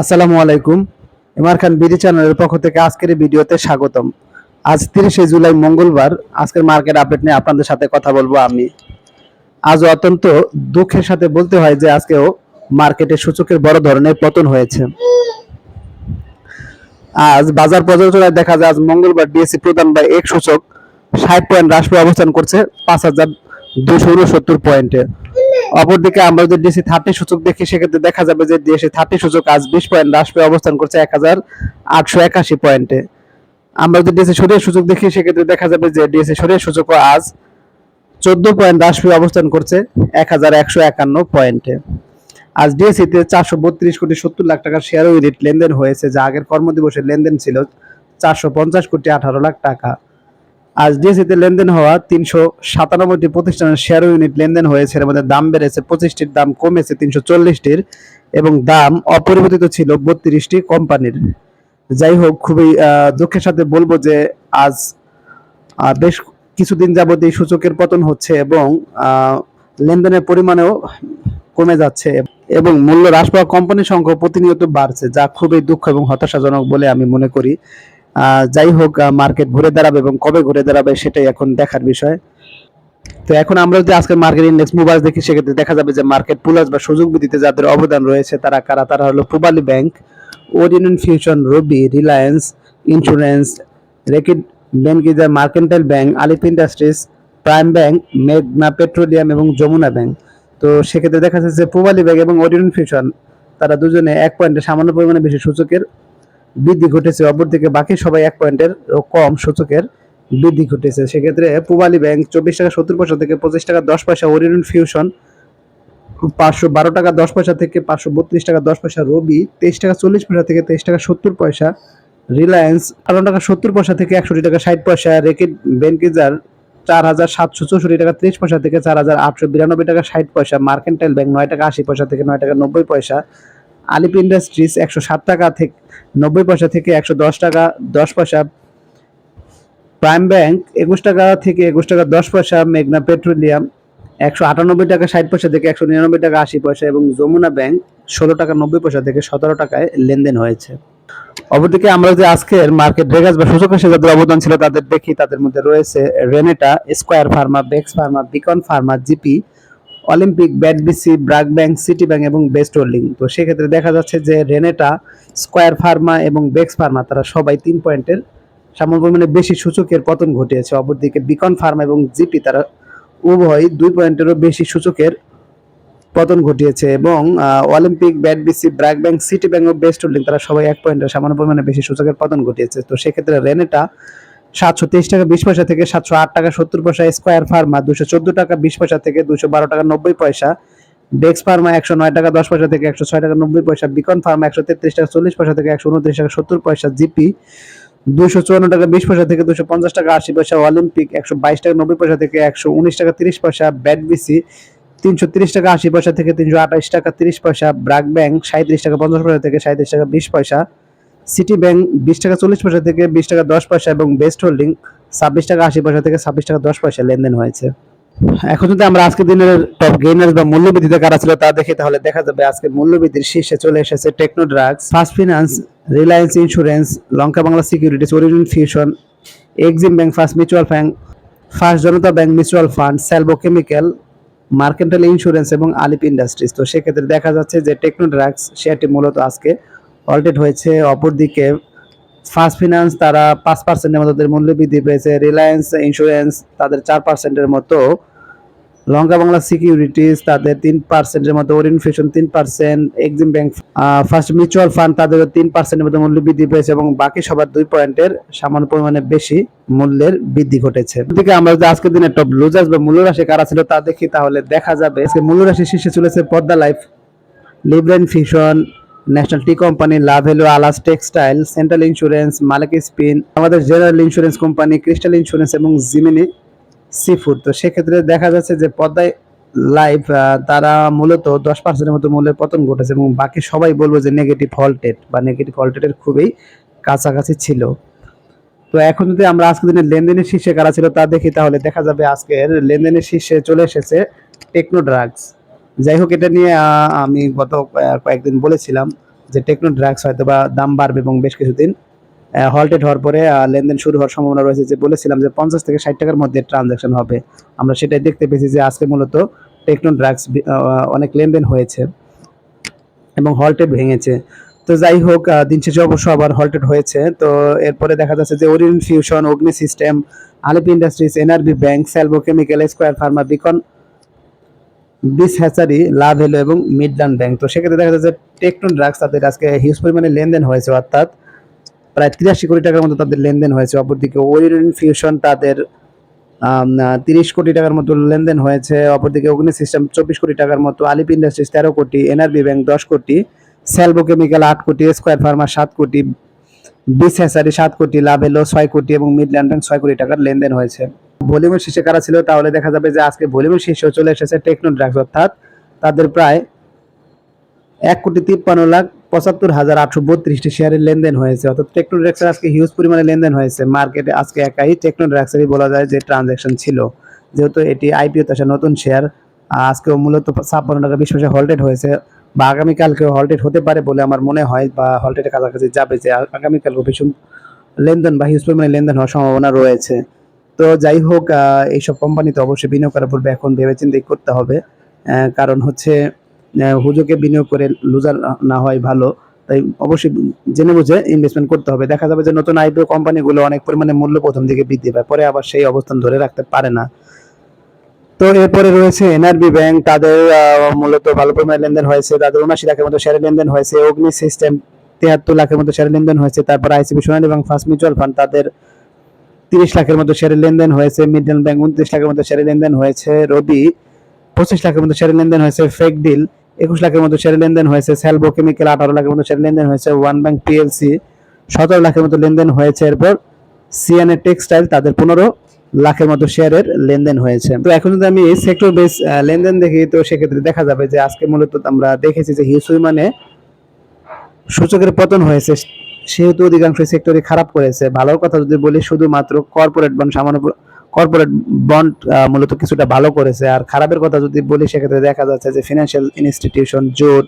আসসালামু আলাইকুম। ইমার খান বিডি চ্যানেলের পক্ষ থেকে আজকের এই ভিডিওতে স্বাগতম। আজ তিরিশে জুলাই মঙ্গলবার, আজকের মার্কেট আপডেট নিয়ে আপনাদের সাথে কথা বলব আমি। আজ অত্যন্ত দুঃখের সাথে বলতে হয় যে আজকেও মার্কেটে সূচকের বড় ধরনের পতন হয়েছে। আজ বাজার পর্যালোচনায় দেখা যায়, আজ মঙ্গলবার ডিএসসি প্রদান বা এক সূচক ষাট পয়েন্ট হ্রাস অবস্থান করছে পাঁচ হাজার দুশো উনসত্তর পয়েন্টে অপরদিকে আমরা যদি ডিএসসি থার্টি সূচক দেখি, সেক্ষেত্রে দেখা যাবে যে ডিএসসি থার্টি সূচক আজ বিশ পয়েন্ট হ্রাস পেয়ে অবস্থান করছে এক হাজার আটশো একাশি পয়েন্টে আমরা যদি ডিএসসি সরিয়ে সূচক দেখি, সেক্ষেত্রে দেখা যাবে যে ডিএসসি সরিয়ে সূচক আজ চোদ্দ পয়েন্ট হ্রাস পেয়ে অবস্থান করছে এক হাজার একশো একান্ন পয়েন্টে আজ ডিএসসিতে চারশো বত্রিশ কোটি সত্তর লাখ টাকার শেয়ার ইউনিট লেনদেন হয়েছে, যা আগের কর্মদিবসের লেনদেন ছিল চারশো পঞ্চাশ কোটি আঠারো লাখ টাকা। আজ ডিএসসিতে লেনদেন হওয়া তিনশো সাতানব্বইটি প্রতিষ্ঠানের শেয়ার ইউনিট লেনদেন হয়েছে। এর মধ্যে দাম বেড়েছে পঁচিশটির, দাম কমেছে তিনশো চল্লিশটির এবং দাম অপরিবর্তিত ছিল বত্রিশটি কোম্পানির। যাই হোক, খুবই দুঃখের সাথে বলব যে আজ বেশ কিছুদিন যাবত এই সূচকের পতন হচ্ছে এবং লেনদেনের পরিমাণেও কমে যাচ্ছে এবং মূল্য হ্রাস পাওয়া কোম্পানির সংখ্যা প্রতিনিয়ত বাড়ছে, যা খুবই দুঃখ এবং হতাশাজনক বলে আমি মনে করি। যাই হোক মার্কেট ঘুরে দাঁড়াবে এবং কবে ঘুরে দাঁড়াবে সেটাই এখন দেখার বিষয়। তো এখন আমরা যদি আজকের মার্কেট ইন্ডেক্স মোবাইল দেখি, সেক্ষেত্রে দেখা যাবে যে মার্কেট প্লাস বা সুযোগ বৃদ্ধিতে যাদের অবদান রয়েছে, তারা কারা? তারা হলো Pubali Bank Orion Fusion Robi Reliance Insurance Reckitt Benckiser Mercantile Bank Alif Industries Prime Bank মেঘনা পেট্রোলিয়াম এবং যমুনা ব্যাংক তো সেক্ষেত্রে দেখা যাচ্ছে যে পূবালী ব্যাংক এবং ওরিয়ন ফিউশন তারা দুজনে এক পয়েন্টে সামান্য পরিমাণে বেশি সূচকের বৃদ্ধি ঘটেছে। অপরদিকে বাকি সবাই এক পয়েন্টের কম সূচকের বৃদ্ধি ঘটেছে। সেক্ষেত্রে পূবালী ব্যাংক চব্বিশ টাকা সত্তর পয়সা থেকে পঁচিশ টাকা দশ পয়সা ওরিয়ন ফিউশন পাঁচশো বারো টাকা দশ পয়সা থেকে পাঁচশো বত্রিশ টাকা দশ পয়সা, রবি তেইশ টাকা চল্লিশ পয়সা থেকে তেইশ টাকা সত্তর পয়সা, রিলায়েন্স আঠারো টাকা সত্তর পয়সা থেকে একষট্টি টাকা ষাট পয়সা, রেকেট বেনকিজার চার হাজার সাতশো চৌষট্টি টাকা ত্রিশ পয়সা থেকে চার হাজার আটশো বিরানব্বই টাকা ষাট পয়সা, মার্কেন্টাইল ব্যাংক নয় টাকা আশি পয়সা থেকে নয় টাকা নব্বই পয়সা আলিপ ইন্ডাস্ট্রিজ একশো সাত টাকা থেকে নব্বই পয়সা থেকে একশো দশ টাকা, দশ পয়সা। প্রাইম ব্যাংক একুশ টাকা থেকে একুশ টাকা, দশ পয়সা। মেঘনা পেট্রোলিয়াম একশো আটানব্বই টাকা, ষাট পয়সা থেকে একশো নিরানব্বই টাকা, আশি পয়সা এবং যমুনা ব্যাংক ষোলো টাকা, নব্বই পয়সা থেকে সতেরো টাকায় লেনদেন হয়েছে। অপরদিকে আমরা যে আজকের মার্কেট রেগাস বা সূচক হিসেবে যাদের অবদান ছিল, তাদের দেখি, তাদের মধ্যে রয়েছে Renata Square Pharma Bex Pharma Beacon Pharma GP Olympic BATBC BRAC Bank City Bank এবং বেস্ট হোল্ডিং তো সেক্ষেত্রে দেখা যাচ্ছে যে রেনেটা স্কোয়ার ফার্মা এবং বেক্স ফার্মা তারা সবাই তিন পয়েন্টের সামান্য পরিমাণে বেশি সূচকের পতন ঘটিয়েছে। অপরদিকে বিকন ফার্মা এবং জিপি তারা উভয় দুই পয়েন্টেরও বেশি সূচকের পতন ঘটিয়েছে এবং Olympic BATBC BRAC Bank City Bank ও বেস্ট হোল্ডিং তারা সবাই এক পয়েন্টের সামান্য পরিমাণে বেশি সূচকের পতন ঘটিয়েছে। তো সেক্ষেত্রে রেনেটা সাতশো তেইশ টাকা, বিশ পয়সা থেকে সাতশো আট টাকা, সত্তর পয়সা স্কোয়ার ফার্মা, দুশো চোদ্দ টাকা, বিশ পয়সা থেকে দুশো বারো টাকা, নব্বই পয়সা। ডেক্স ফার্মা একশো নয় টাকা, দশ পয়সা থেকে একশো ছয় টাকা, নব্বই পয়সা। বিকন ফার্মা একশো তেত্রিশ টাকা, চল্লিশ পয়সা থেকে একশো উনত্রিশ টাকা, সত্তর পয়সা জিপি। দুশো চুয়ান্ন টাকা, বিশ পয়সা থেকে দুশো পঞ্চাশ টাকা, আশি পয়সা অলিম্পিক, একশো বাইশ টাকা, নব্বই পয়সা থেকে একশো উনিশ টাকা, তিরিশ পয়সা ব্যাটবিসি তিনশো তিরিশ টাকা, আশি পয়সা থেকে তিনশো আঠাশ টাকা, তিরিশ পয়সা ব্রাক ব্যাংক সাঁত্রিশ টাকা, পঞ্চাশ পয়সা থেকে সাঁত্রিশ টাকা, বিশ পয়সা। সিটি ব্যাংক বিশ টাকা চল্লিশ পয়সা থেকে বিশ টাকা দশ পয়সা এবং বেস্ট হোল্ডিং ছাব্বিশ টাকা আশি পয়সা থেকে ছাব্বিশ টাকা দশ পয়সা লেনদেন হয়েছে। এখন যদি আমরা আজকের দিনের টপ গেইনার্স বা মূল্যবৃদ্ধিতে কারা ছিল তা দেখি, তাহলে দেখা যাবে আজকে মূল্যবৃদ্ধির শীর্ষে চলে এসেছে Techno Drugs First Finance Reliance Insurance Lanka Bangla Securities Origin Fusion EXIM Bank First Mutual Bank First Janata Bank Mutual Fund Salvo Chemical Mercantile Insurance এবং আলিপ ইন্ডাস্ট্রিজ তো সেক্ষেত্রে দেখা যাচ্ছে যে টেকনো ড্রাগস শেয়ারটি মূলত আজকে অল্টেড হয়েছে, অপরদিকে ফার্স্ট ফিনান্স, তারা পাঁচ পার্সেন্টের মতো তাদের মূল্য বৃদ্ধি পেয়েছে, রিলায়েন্স ইন্স্যুরেন্স তাদের চার পার্সেন্টের মতো, লঙ্কা বাংলা সিকিউরিটিজ তাদের তিন পার্সেন্টের মতো ওরিয়ন ফিউশন তিন percent EXIM Bank First Mutual Fund তাদের তিন পার্সেন্টের মতো মূল্য বৃদ্ধি পেয়েছে এবং বাকি সবার দুই পয়েন্টের সামান্য পরিমাণে বেশি মূল্যের বৃদ্ধি ঘটেছে। এদিকে আমরা যদি আজকের দিনে টপ লুজার্স বা মূল্যরাশি কারা ছিল তা দেখি তাহলে দেখা যাবে। মূল্যরাশি শীর্ষে চলেছে Padma Life, Libra Fusion National Tea Company Lovello আলাস Textile, Central Insurance, Malek Spin, আমাদের General Insurance Company, Crystal Insurance এবং জিমিনি সি ফুড তো সেক্ষেত্রে দেখা যাচ্ছে যে পদ্মায় লাইভ তারা মূলত দশ পার্সেন্টের মতো মূল্যের পতন ঘটেছে এবং বাকি সবাই বলব যে নেগেটিভ ফল্টেড বা নেগেটিভ ফল্টেডের খুবই কাছাকাছি ছিল। তো এখন যদি আমরা আজকের দিনের লেনদেনের শীর্ষে কারা ছিল তা দেখি, তাহলে দেখা যাবে আজকের লেনদেনের শীর্ষে চলে এসেছে টেকনো ড্রাগস। যাই হোক, এটা নিয়ে আমি গত কয়েকদিন বলেছিলাম যে টেকনো ড্রাগস হয়তো বা দাম বাড়বে এবং বেশ কিছুদিন হল্টেড হওয়ার পরে লেনদেন শুরু হওয়ার সম্ভাবনা রয়েছে যে বলেছিলাম যে পঞ্চাশ থেকে ষাট টাকার মধ্যে ট্রানজাকশন হবে। আমরা সেটাই দেখতে পেয়েছি যে আজকে মূলত টেকনো ড্রাগস অনেক লেনদেন হয়েছে এবং হল্টেড ভেঙেছে। তো যাই হোক দিন শেষে অবশ্য আবার হল্টেড হয়েছে। তো এরপরে দেখা যাচ্ছে যে Orion Fusion Agni System Alif Industries NRB Bank Salvo Chemical Square Pharma Beacon বিস হ্যাচারি লাভ হেলো এবং মিডল্যান্ড ব্যাংক। তো সেক্ষেত্রে দেখা যাচ্ছে টেকটন ড্রাগস তাদের আজকে হিউজ পরিমাণে লেনদেন হয়েছে, অর্থাৎ প্রায় তিরাশি কোটি টাকার মতো তাদের লেনদেন হয়েছে। অপরদিকে ওরিয়ন ফিউশন তাদের তিরিশ কোটি টাকার মতো লেনদেন হয়েছে। অপরদিকে অগ্নি সিস্টেম চব্বিশ কোটি টাকার মতো আলিপ ইন্ডাস্ট্রিজ তেরো কোটি এনআরবি ব্যাংক দশ কোটি স্যালভো কেমিক্যাল আট কোটি স্কোয়ার ফার্মা সাত কোটি বিস হ্যাসারি সাত কোটি, লাভ এলো ছয় কোটি এবং মিডল্যান্ড ব্যাংক ছয় কোটি টাকার লেনদেন হয়েছে। ভলিউমের শীর্ষে কারা ছিল, তাহলে দেখা যাবে যে আজকে ভলিউমের শীর্ষে চলে এসেছে টেকনো ড্রাগস অর্থাৎ তাদের প্রায় এক কোটি তিপ্পান্ন লাখ পঁচাত্তর হাজার আটশো বত্রিশটি শেয়ারের লেনদেন হয়েছে। অর্থাৎ টেকনো ড্রাগসের আজকে হিউজ পরিমাণে লেনদেন হয়েছে। মার্কেটে আজকে একাই টেকনো ড্রাগসেরই বলা যায় যে ট্রানজ্যাকশন ছিল। যেহেতু এটি আইপিও আসা নতুন শেয়ার আজকেও মূলত ছাপ্পান্ন টাকা বিশ পয়সা হল্টেড হয়েছে বা আগামীকালকেও হল্টেড হতে পারে বলে আমার মনে হয় বা হল্টেডের কাছাকাছি যাবে যে আ- আগামীকালকেও ভীষণ লেনদেন বা হিউজ পরিমাণে লেনদেন হওয়ার সম্ভাবনা রয়েছে। তো যাই হোক এইসব কোম্পানিতে অবশ্যই বিনিয়োগ করার পূর্বে এখন ভেবেচিন্তে করতে হবে। কারণ হচ্ছে হুজুকে বিনিয়োগ করে লুজার না হয় ভালো। তাই অবশ্যই জেনে বুঝে ইনভেস্টমেন্ট করতে হবে। দেখা যাবে যে নতুন আইপিও কোম্পানিগুলো অনেক পরিমাণে মূল্য প্রথম দিকে বৃদ্ধি পায়, পরে আবার সেই অবস্থান ধরে রাখতে পারে না। তো এরপরে রয়েছে এনআরবি ব্যাংক তাদের মূলত ভালো পরিমাণে লেনদেন হয়েছে। তাদের উনাশি লাখের মতো শেয়ারের লেনদেন হয়েছে। অগ্নি সিস্টেম তিয়াত্তর লাখের মতো শেয়ারের লেনদেন হয়েছে। তারপর ICB Sonali Bank First Mutual Fund তাদের তিরিশ লাখের মতো শেয়ারের লেনদেন হয়েছে মিডল ব্যাংক উনত্রিশ লাখের মতো শেয়ারের লেনদেন হয়েছে, রবি পঁচিশ লাখের মতো শেয়ারের লেনদেন হয়েছে ফেক ডিল একুশ লাখের মতো শেয়ারের লেনদেন হয়েছে স্যালভো কেমিক্যাল আঠারো লাখের মতো শেয়ারের লেনদেন হয়েছে ওয়ান ব্যাংক পিএলসি সতেরো লাখের মতো লেনদেন হয়েছে, এরপর সিএনএ টেক্সটাইল তাদের পনেরো লাখের মতো শেয়ারের লেনদেন হয়েছে। তো এখন যদি আমি সেক্টর বেস লেনদেন দেখি, তো সেক্ষেত্রে দেখা যাবে যে আজকে মূলত আমরা দেখেছি যে হিউজ মানে সূচকের পতন হয়েছে সেহেতু অধিকাংশ সেক্টরে খারাপ করেছে। ভালোর কথা যদি বলি, শুধুমাত্র কর্পোরেট বন্ড সামান্য কর্পোরেট বন্ড মূলত কিছুটা ভালো করেছে। আর খারাপের কথা যদি বলি, সেক্ষেত্রে দেখা যাচ্ছে যে financial institution jute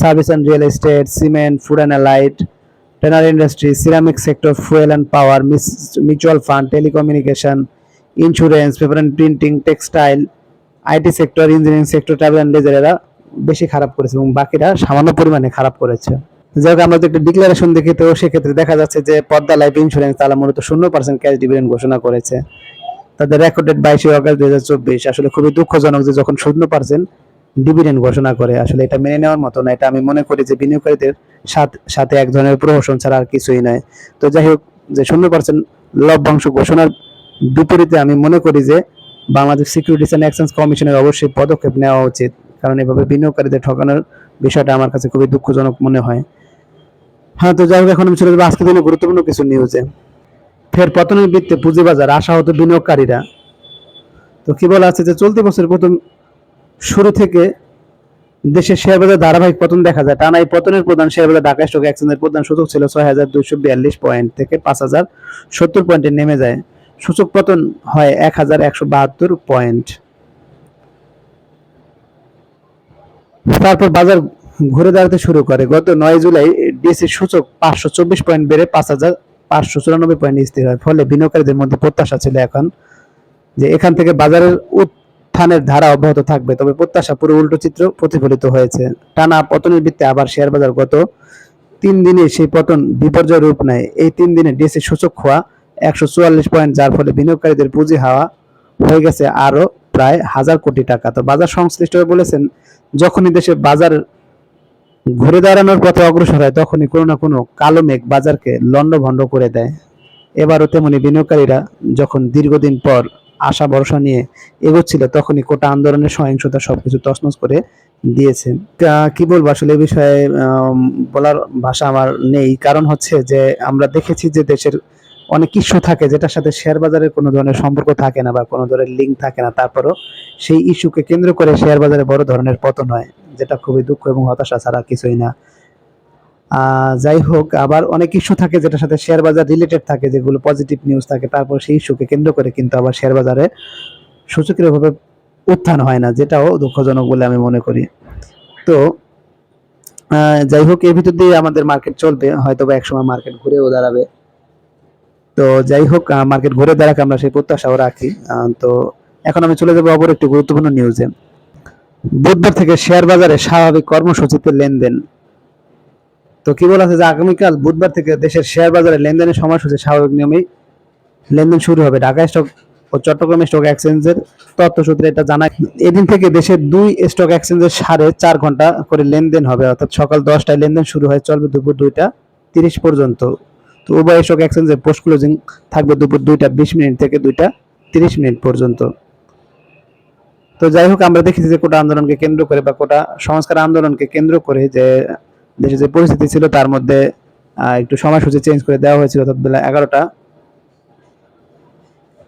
service and real estate cement food and light tannery industry ceramic sector fuel and power mutual fund telecommunication insurance paper and printing textile IT sector engineering sector travel and leisure এরা বেশি খারাপ করেছে এবং বাকিরা সামান্য পরিমাণে খারাপ করেছে। যাই হোক, আমরা যদি একটা ডিক্লারেশন দেখি, তো সেক্ষেত্রে দেখা যাচ্ছে যে পদ্মা লাইফ ইন্স্যুরেন্স তারা মূলত শূন্য পার্সেন্ট ক্যাশ ডিভিডেন্ড ঘোষণা করেছে। তাদের রেকর্ডেড বাইশে অগস্ট দুই হাজার চব্বিশ, আসলে খুবই দুঃখজনক যে যখন শূন্য পার্সেন্ট ডিভিডেন্ড ঘোষণা করে, আসলে এটা মেনে নেওয়ার মতো না, এটা আমি মনে করি যে বিনিয়োগকারীদের সাথে এক ধরনের প্রহসন ছাড়া আর কিছুই নয়। তো যাই হোক, যে শূন্য পার্সেন্ট লভ্যাংশ ঘোষণার বিপরীতে আমি মনে করি যে বাংলাদেশ সিকিউরিটিস অ্যান্ড এক্সচেঞ্জ কমিশনের অবশ্যই পদক্ষেপ নেওয়া উচিত, কারণ এভাবে বিনিয়োগকারীদের ঠকানোর বিষয়টা আমার কাছে খুবই দুঃখজনক মনে হয়। হ্যাঁ তো যাই হোক, এখন আমি চলে যাব। আজকে দিনে গুরুত্বপূর্ণ কিছু নিউজে ফের পতনের বৃত্তে পুঁজিবাজার, আশাহত বিনিয়োগকারীরা। তো কি বলা আছে যে, চলতি বছরের প্রথম শুরু থেকে দেশের শেয়ার বাজার ধারাবাহিক পতন দেখা যায়। টানা এই পতনের প্রধান শেয়ার বাজার ঢাকা স্টক এক্সচেঞ্জের প্রধান সূচক ছিল ছয় হাজার দুইশো বিয়াল্লিশ পয়েন্ট থেকে পাঁচ হাজার সত্তর পয়েন্টে নেমে যায়। সূচক পতন হয় এক হাজার একশো বাহাত্তর পয়েন্ট তারপর বাজার ঘুরে দাঁড়াতে শুরু করে। গত নয় জুলাই ডিএসসি সূচক পাঁচশো চব্বিশ পয়েন্ট বেড়ে পাঁচ হাজার পাঁচশো চুরানব্বই পয়েন্ট স্থির হয়। ফলে বিনিয়োগকারীদের মধ্যে প্রত্যাশা ছিল এখন যে এখান থেকে বাজারের উত্থানের ধারা অব্যাহত থাকবে। তবে প্রত্যাশা পুরো উল্টো চিত্র প্রতিফলিত হয়েছে। টানা পতনের ভিত্তিতে আবার শেয়ার বাজার গত তিন দিনে সেই পতন বিপর্যয় রূপ নেয়। এই তিন দিনে ডিএসসি সূচক হওয়া একশো চুয়াল্লিশ পয়েন্ট, যার ফলে বিনিয়োগকারীদের পুঁজি হাওয়া হয়ে গেছে আরও প্রায় হাজার কোটি টাকা। তো বাজার সংশ্লিষ্টরা বলেছেন, যখনই দেশে বাজার ঘুরে দাঁড়ানোর পথে অগ্রসর হয়, তখনই কোনো না কোনো কালো মেঘ বাজারকে লণ্ডভণ্ড করে দেয়। এবারও তেমনি বিনিয়োগকারীরা যখন দীর্ঘদিন পর আশা ভরসা নিয়ে এগোচ্ছিল, তখনই কোটা আন্দোলনের সহিংসতা সবকিছু তছনছ করে দিয়েছে। কি বলব, আসলে এই বিষয়ে বলার ভাষা আমার নেই। কারণ হচ্ছে যে, আমরা দেখেছি যে দেশের অনেক ইস্যু থাকে, যেটার সাথে শেয়ার বাজারের কোনো ধরনের সম্পর্ক থাকে না বা কোনো ধরনের লিঙ্ক থাকে না। তারপরও সেই ইস্যুকে কেন্দ্র করে শেয়ার বাজারে বড় ধরনের পতন হয়। যেটা খুবই দুঃখ এবং হতাশা ছাড়া কিছুই না। যাই হোক, আবার অনেক ইস্যু থাকে যেটার সাথে শেয়ার বাজার রিলেটেড থাকে, যেগুলো পজিটিভ নিউজ থাকে, তারপর সেই ইস্যুকে কেন্দ্র করে কিন্তু আবার শেয়ার বাজারে সূচকের ভাবে উত্থান হয় না, যেটাও দুঃখজনক বলে আমি মনে করি। তো যাই হোক, এর ভিতর দিয়ে আমাদের মার্কেট চলবে হয়তো বা একসময় মার্কেট ঘুরেও দাঁড়াবে। তো, যাই হোক মার্কেট ঘুরে দাঁড়াক আমরা সেই প্রত্যাশাও রাখি। তো, এখন আমি চলে যাব অপর একটি গুরুত্বপূর্ণ নিউজে বুধবার থেকে শেয়ার বাজারে স্বাভাবিক কর্মসূচিতে লেনদেন। তো কি বলা আছে যে আগামীকাল বুধবার থেকে দেশের শেয়ার বাজারে লেনদেনের সময়সূচি স্বাভাবিক নিয়মেই লেনদেন শুরু হবে। ঢাকা স্টক ও চট্টগ্রাম স্টক এক্সচেঞ্জের তথ্য সূত্রে এটা জানায় এদিন থেকে দেশের দুই স্টক এক্সচেঞ্জের সাড়ে চার ঘণ্টা করে লেনদেন হবে, অর্থাৎ সকাল দশটায় লেনদেন শুরু হয়, চলবে দুপুর দুইটা তিরিশ পর্যন্ত। তো উভয় স্টক এক্সচেঞ্জের পোস্ট ক্লোজিং থাকবে দুপুর দুইটা বিশ মিনিট থেকে দুইটা তিরিশ মিনিট পর্যন্ত। তো যাই হোক, আমরা দেখেছি যে কোটা আন্দোলনকে কেন্দ্র করে বা কোটা সংস্কার আন্দোলনকে কেন্দ্র করে যে দেশে যে পরিস্থিতি ছিল, তার মধ্যে একটু সময়সূচি চেঞ্জ করে দেওয়া হয়েছিল অর্থাৎ বেলা এগারোটা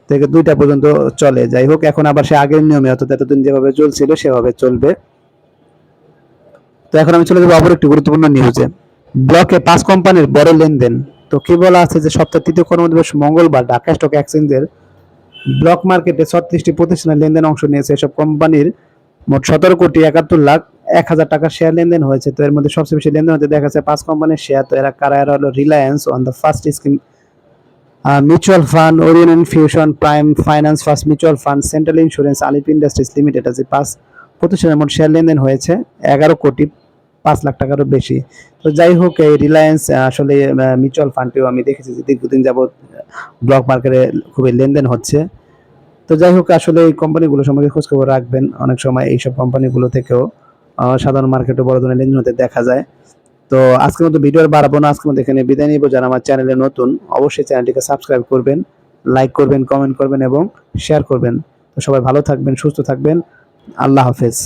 থেকে দুইটা পর্যন্ত চলে। যাই হোক, এখন আবার সে আগের নিয়মে, অর্থাৎ এতদিন যেভাবে চলছিল, সেভাবে চলবে। তো এখন আমি চলে যাব অপর একটি গুরুত্বপূর্ণ নিউজে ব্লকে পাঁচ কোম্পানির বড় লেনদেন। তো কি বলা আছে যে সপ্তাহ তৃতীয় কর্মদিবস মঙ্গলবার, ঢাকা স্টক এক্সচেঞ্জের ব্লক মার্কেটে ছত্রিশটি প্রতিষ্ঠানের লেনদেন অংশ নিয়েছে। এসব কোম্পানির মোট সতেরো কোটি একাত্তর লাখ এক হাজার টাকার শেয়ার লেনদেন হয়েছে। তো এর মধ্যে সবচেয়ে বেশি লেনদেন হতে দেখা যাচ্ছে পাঁচ কোম্পানির শেয়ার তো এরা কারা? এরা হলো Reliance One the First Scheme Mutual Fund Orion Fusion Prime Finance First Mutual Fund Central Insurance Alif Industries Limited আছে পাঁচ প্রতিষ্ঠানের মোট শেয়ার লেনদেন হয়েছে এগারো কোটি পাঁচ লাখ টাকারও বেশি। তো যাই হোক, এই রিলায়েন্স আসলে মিউচুয়াল ফান্ডটিও আমি দেখেছি যে দীর্ঘদিন যাবৎ ব্লক মার্কেটে খুবই লেনদেন হচ্ছে। তো যাই হোক, আসলে এই কোম্পানিগুলো সম্পর্কে খোঁজখবর রাখবেন। অনেক সময় এইসব কোম্পানিগুলো থেকেও সাধারণ মার্কেটে বড় ধরনের লেনদেন হতে দেখা যায়। তো আজকের মতো ভিডিও আর বাড়াবো না, আজকের মতো এখানে বিদায় নিব। যারা আমার চ্যানেলে নতুন, অবশ্যই চ্যানেলটিকে সাবস্ক্রাইব করবেন, লাইক করবেন, কমেন্ট করবেন এবং শেয়ার করবেন। তো সবাই ভালো থাকবেন, সুস্থ থাকবেন। আল্লাহ হাফেজ।